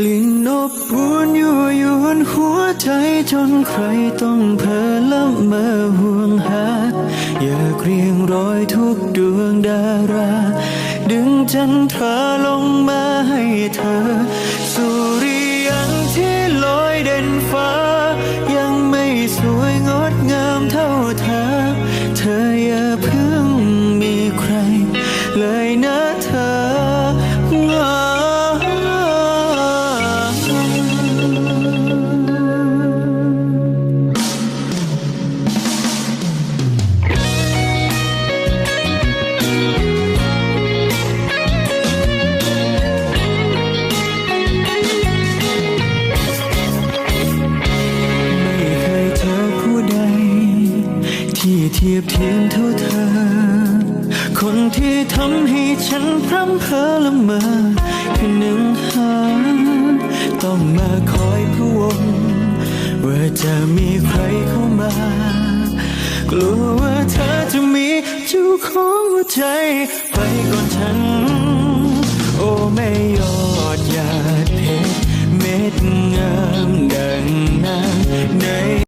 กลิ่นอบอุ่นยั่ยวนหัวใจจนใครต้องเพ้อละเมอห่วงหา อยากเรียงรอยทุกดวงดารา ดึงจันทราลงมาให้เธอ สุริยังที่ลอยเด่นฟ้า ยังไม่สวยงดงามเท่าเธอ เธออย่าเพิ่งมีใคร เลยนะ ที่เทียบเทียมเท่าเธอ คนที่ทำให้ฉันพร่ำเพ้อละเมอคือหนึ่งหาต้องมาคอยพวงว่าจะมีใครเข้ามา กลัวว่าเธอจะมีเจ้าของหัวใจ ไปก่อนฉัน โอ้ไม่ยอดหยาดเพชรเม็ดงามดังา